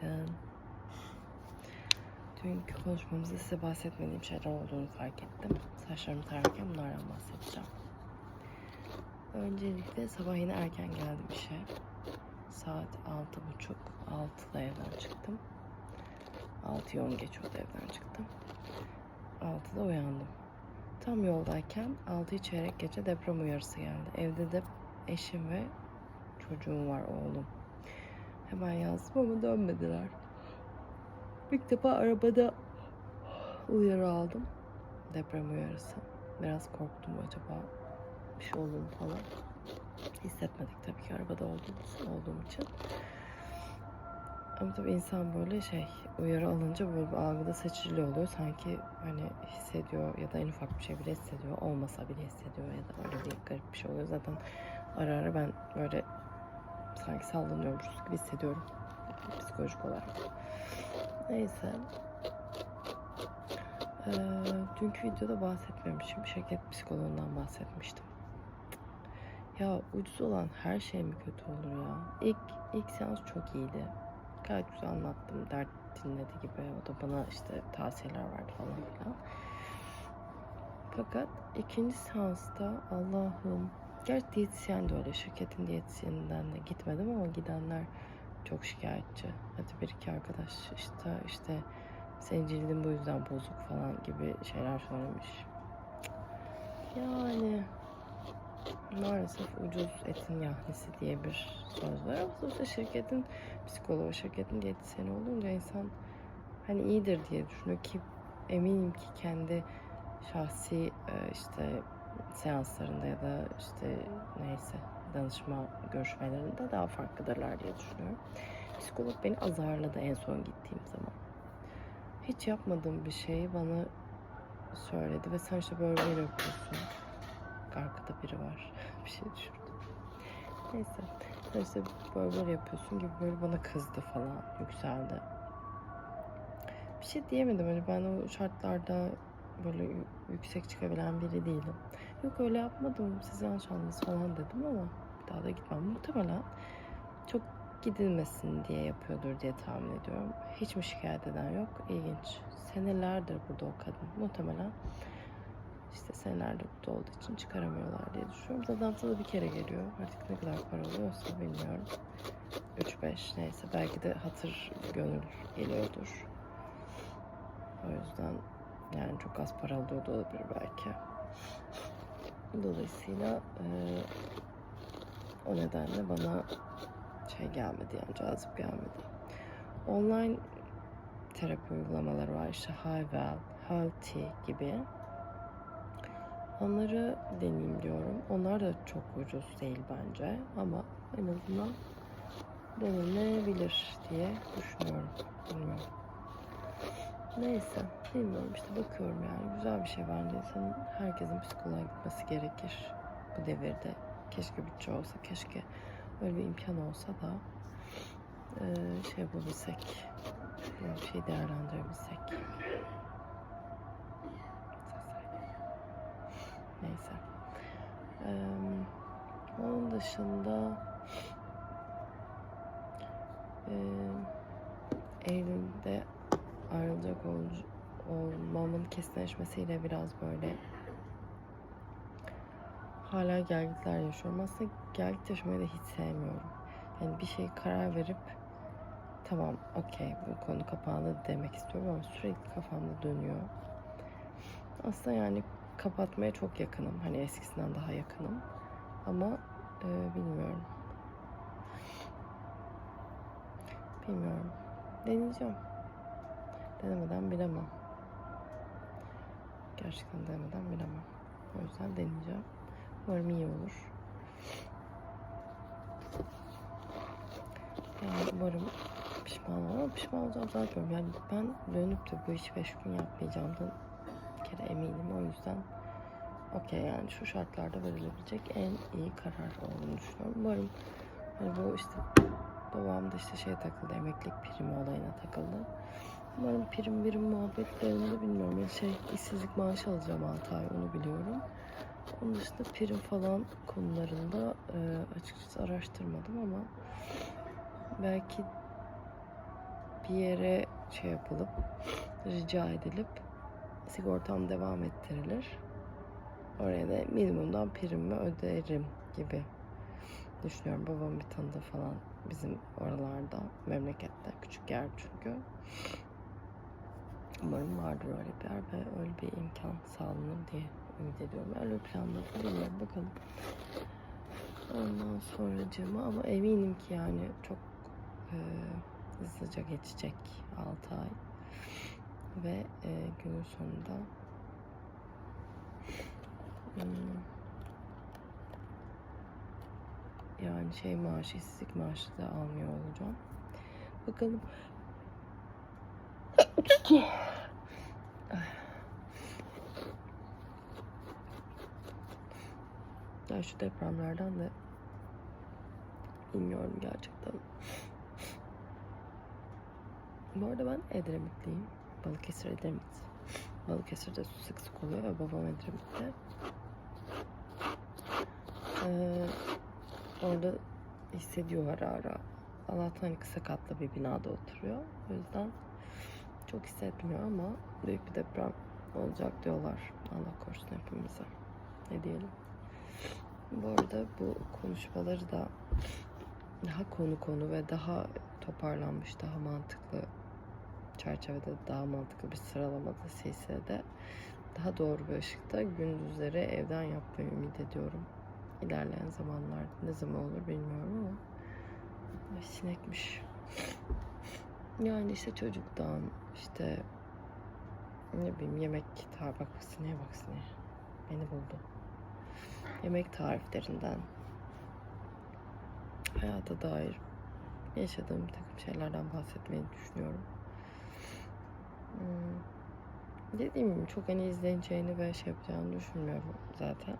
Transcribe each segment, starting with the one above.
Günaydın. Dünkü konuşmamızda size bahsetmediğim şeyler olduğunu fark ettim. Saçlarımı tararken bunlardan bahsedeceğim. Öncelikle sabah yine erken geldim işe. Saat altı buçuk, altıda evden çıktım. Altı on geçiyordu evden çıktım. Altıda uyandım. Tam yoldayken altı çeyrek gece deprem uyarısı geldi. Evde de eşim ve çocuğum var, oğlum. Hemen yazdım ama dönmediler. İlk defa arabada uyarı aldım. Deprem uyarısı. Biraz korktum acaba bir şey olur mu falan. Hissetmedik tabii ki arabada olduğumuz, olduğum için. Ama tabii insan böyle şey uyarı alınca böyle bir algıda seçicili oluyor. Sanki hani hissediyor ya da en ufak bir şey bile hissediyor. Olmasa bile hissediyor ya da öyle bir garip bir şey oluyor. Zaten ara ara ben böyle sanki sallanıyormuşuz gibi hissediyorum psikolojik olarak. Neyse. Ee, dünkü videoda bahsetmemişim. Şirket psikoloğundan bahsetmiştim. Ya ucuz olan her şey mi kötü olur ya? İlk, ilk seans çok iyiydi. Gayet güzel anlattım. Dert dinledi gibi. O da bana işte tavsiyeler verdi falan filan. Fakat ikinci seansta Allah'ım Gerçi diyetisyen de öyle. Şirketin diyetisyeninden de gitmedim ama gidenler çok şikayetçi. Hadi bir iki arkadaş işte işte senin cildin bu yüzden bozuk falan gibi şeyler söylemiş. Yani maalesef ucuz etin yahnisi diye bir söz var. Ama sonuçta şirketin psikoloğu, şirketin diyetisyeni olunca insan hani iyidir diye düşünüyor ki eminim ki kendi şahsi e, işte seanslarında ya da işte neyse danışma görüşmelerinde daha farklıdırlar diye düşünüyorum. Psikolog beni azarladı en son gittiğim zaman. Hiç yapmadığım bir şeyi bana söyledi ve sen işte böyle böyle yapıyorsun. Arkada biri var. bir şey düşürdüm. Neyse. Sen işte böyle böyle yapıyorsun gibi böyle bana kızdı falan. Yükseldi. Bir şey diyemedim. Hani ben o şartlarda böyle yüksek çıkabilen biri değilim. Yok öyle yapmadım siz yanlış anladınız falan dedim ama bir daha da gitmem. Muhtemelen çok gidilmesin diye yapıyordur diye tahmin ediyorum. Hiç mi şikayet eden yok? İlginç. Senelerdir burada o kadın. Muhtemelen işte senelerdir burada olduğu için çıkaramıyorlar diye düşünüyorum. Zaten haftada bir kere geliyor. Artık ne kadar para alıyorsa bilmiyorum. 3-5 neyse belki de hatır gönül geliyordur. O yüzden yani çok az para alıyordu olabilir belki. Dolayısıyla eee, o nedenle bana şey gelmedi yani cazip gelmedi. Online terapi uygulamaları var işte Highwell, Healthy gibi. Onları deneyeyim diyorum. Onlar da çok ucuz değil bence ama en azından denenebilir diye düşünüyorum. Bilmiyorum. Neyse bilmiyorum işte bakıyorum yani güzel bir şey bence insanın herkesin psikoloğa gitmesi gerekir bu devirde. Keşke bütçe olsa keşke öyle bir imkan olsa da eee, şey yapabilsek böyle bir şey değerlendirebilsek. Neyse. Eee, onun dışında eee Eylül'de ayrılacak ol, olmamın kesinleşmesiyle biraz böyle hala gelgitler yaşıyorum. Aslında gelgit yaşamayı da hiç sevmiyorum. Yani bir şey karar verip tamam okey bu konu kapandı demek istiyorum ama sürekli kafamda dönüyor. Aslında yani kapatmaya çok yakınım. Hani eskisinden daha yakınım. Ama e, bilmiyorum. Bilmiyorum. Deneyeceğim. Denemeden bilemem. Gerçekten denemeden bilemem. O yüzden deneyeceğim. Umarım iyi olur. Yani umarım pişman olmam ama pişman olacağım zannetmiyorum. Yani ben dönüp de bu işi beş gün yapmayacağımdan bir kere eminim. O yüzden okey yani şu şartlarda verilebilecek en iyi karar olduğunu düşünüyorum. Umarım hani bu işte babam da işte şey takıldı emeklilik primi olayına takıldı. Umarım prim birim muhabbetlerinde bilmiyorum. Yani şey işsizlik maaşı alacağım 6 ay onu biliyorum. Onun dışında prim falan konularında e, açıkçası araştırmadım ama belki bir yere şey yapılıp rica edilip sigortam devam ettirilir. Oraya da minimumdan primimi öderim gibi düşünüyorum. Babam bir tanıdığı falan bizim oralarda memlekette küçük yer çünkü. Umarım vardır öyle bir yer ve öyle bir imkan sağlanır diye ümit ediyorum. Öyle planladım. Bilmiyorum bakalım. Ondan sonra ama eminim ki yani çok e, hızlıca geçecek 6 ay. Ve e, günün sonunda hmm, yani şey maaşı, işsizlik maaşı da almıyor olacağım. Bakalım. Ya şu depremlerden de bilmiyorum gerçekten. Bu arada ben Edremitliyim. Balıkesir Edremit. Balıkesir'de su sık sık oluyor ve babam Edremit'te. Ee, orada hissediyor ara ara. Allah'tan hani kısa katlı bir binada oturuyor. O yüzden çok hissetmiyor ama büyük bir deprem olacak diyorlar. Allah korusun hepimize. Ne diyelim. Bu arada bu konuşmaları da daha konu konu ve daha toparlanmış, daha mantıklı çerçevede daha mantıklı bir sıralamada silsilede daha doğru bir ışıkta gündüzleri evden yapmayı ümit ediyorum. İlerleyen zamanlarda ne zaman olur bilmiyorum ama sinekmiş. Yani işte çocuktan işte ne bileyim yemek tarif bak sineğe bak sineğe. Beni buldu. Yemek tariflerinden hayata dair yaşadığım bir takım şeylerden bahsetmeyi düşünüyorum. Hmm. Dediğim gibi çok hani izleneceğini ve şey yapacağını düşünmüyorum zaten.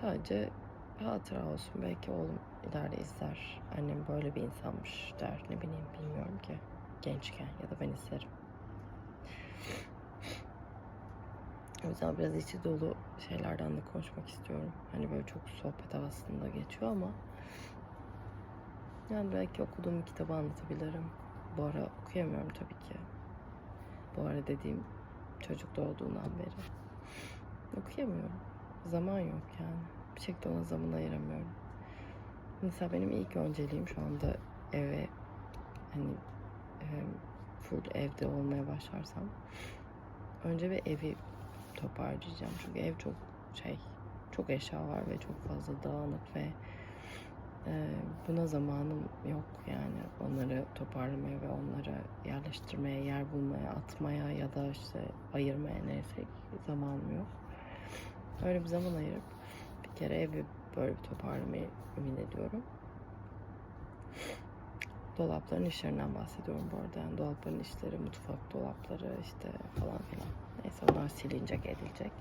Sadece hatıra olsun. Belki oğlum ileride izler. Annem böyle bir insanmış der. Ne bileyim bilmiyorum ki. Gençken ya da ben izlerim. O yüzden biraz içi dolu şeylerden de konuşmak istiyorum. Hani böyle çok sohbet havasında geçiyor ama yani belki okuduğum kitabı anlatabilirim. Bu ara okuyamıyorum tabii ki. Bu ara dediğim çocuk doğduğundan beri. Okuyamıyorum. Zaman yok yani. Şekilde ona zaman ayıramıyorum. Mesela benim ilk önceliğim şu anda eve hani full evde olmaya başlarsam önce bir evi toparlayacağım. Çünkü ev çok şey çok eşya var ve çok fazla dağınık ve e, buna zamanım yok yani onları toparlamaya ve onları yerleştirmeye, yer bulmaya, atmaya ya da işte ayırmaya neyse zamanım yok. Öyle bir zaman ayırıp kere evi böyle bir toparlamayı ümit ediyorum. Dolapların işlerinden bahsediyorum bu arada. Yani dolapların işleri, mutfak dolapları işte falan filan. Neyse onlar silinecek, edilecek.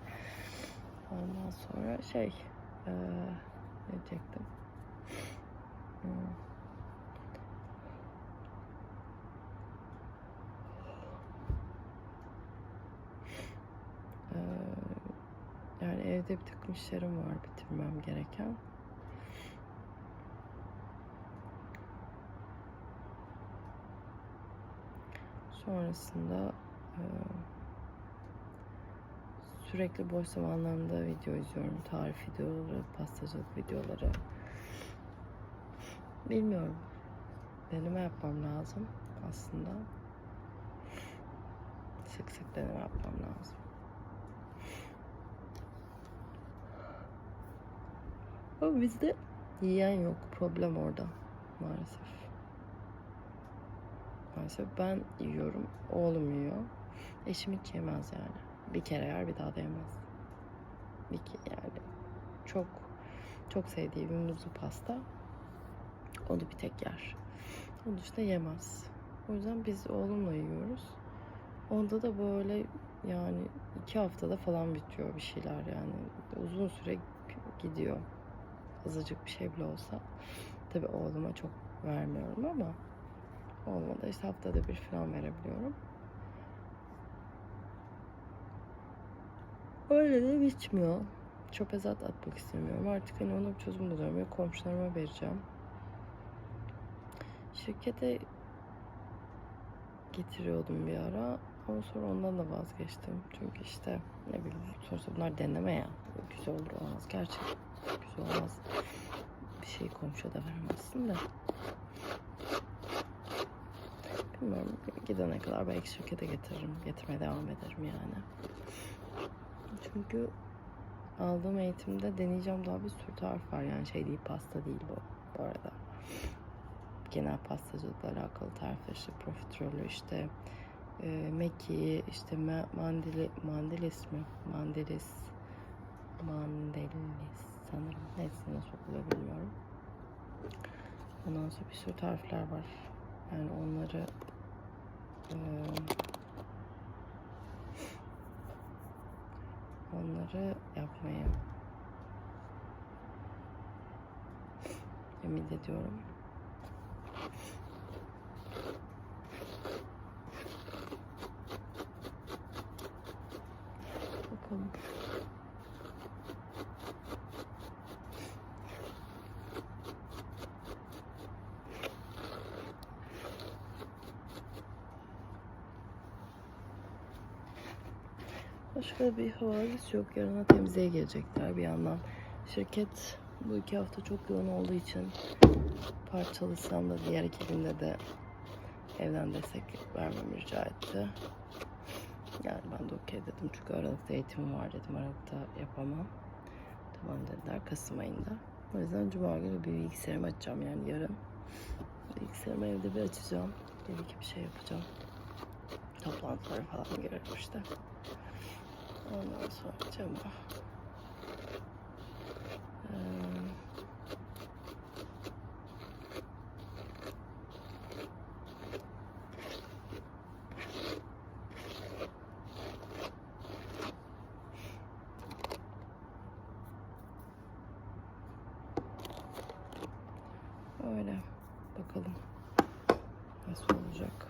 Ondan sonra şey, ee, ne diyecektim? Hmm. Yani evde bir takım işlerim var bitirmem gereken. Sonrasında e, sürekli boş zamanlarımda video izliyorum. Tarif videoları, pastacılık videoları. Bilmiyorum. Deneme yapmam lazım aslında. Sık sık deneme yapmam lazım. Ama bizde yiyen yok. Problem orada maalesef. Maalesef ben yiyorum. Oğlum yiyor. Eşim hiç yemez yani. Bir kere yer bir daha da yemez. Bir ke- yani çok çok sevdiği bir muzlu pasta. Onu bir tek yer. Onun dışında yemez. O yüzden biz oğlumla yiyoruz. Onda da böyle yani iki haftada falan bitiyor bir şeyler yani. Uzun süre gidiyor. Azıcık bir şey bile olsa. Tabii oğluma çok vermiyorum ama oğluma da işte haftada bir falan verebiliyorum. Öyle de bitmiyor. Çöpe zat atmak istemiyorum. Artık hani onun çözümünü buluyorum. Ya komşularıma vereceğim. şirkete getiriyordum bir ara. Ama sonra ondan da vazgeçtim. Çünkü işte ne bileyim sonuçta bunlar deneme ya. Güzel olur olmaz. Gerçek güzel olmaz. Bir şey komşuya da veremezsin de. Bilmiyorum. Gidene kadar belki şirkete getiririm. Getirmeye devam ederim yani. Çünkü aldığım eğitimde deneyeceğim daha bir sürü tarif var. Yani şey değil pasta değil bu bu arada. Genel pastacılıkla alakalı tarifler işte profiterolü işte e, meki işte ma- mandili, mandilis mi? Mandilis mandelis sanırım. Neyse nasıl okuyor bilmiyorum. Ondan sonra bir sürü tarifler var. Yani onları e, onları yapmayı ümit ediyorum. Bakalım. Başka bir havadis yok. Yarına temizliğe gelecekler bir yandan. Şirket bu iki hafta çok yoğun olduğu için parçalısam da diğer iki günde de evden destek vermemi rica etti. Yani ben de okey dedim çünkü Aralık'ta eğitimim var dedim. Aralık'ta yapamam. Tamam dediler Kasım ayında. O yüzden Cuma günü bir bilgisayarımı açacağım yani yarın. Bilgisayarımı evde bir açacağım. Bir iki bir şey yapacağım. Toplantılara falan girerim işte. Ondan sonra Cuma. Ee, Öyle. Bakalım nasıl olacak.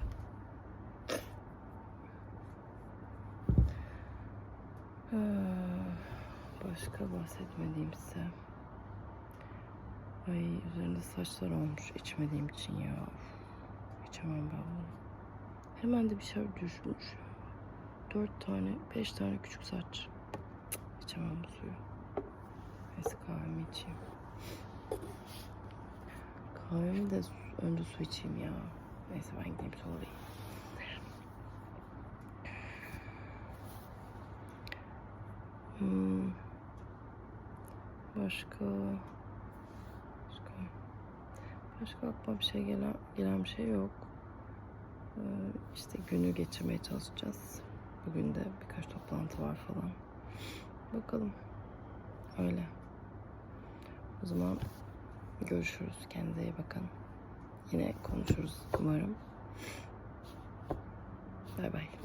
Ee, Başka bahsetmediğim size. Ay üzerinde saçlar olmuş içmediğim için ya. İçemem ben bunu. Hemen de bir şey düşmüş. Dört tane, beş tane küçük saç. İçemem bu suyu. Neyse kahvemi içeyim. Kahvemi de önce su içeyim ya. Neyse ben gideyim su alayım. Hmm. Başka... Başka... Başka aklıma bir şey gelen, gelen bir şey yok. Ee, işte günü geçirmeye çalışacağız. Bugün de birkaç toplantı var falan. Bakalım. Öyle. O zaman görüşürüz. Kendinize iyi bakın. Yine konuşuruz umarım. Bay bay.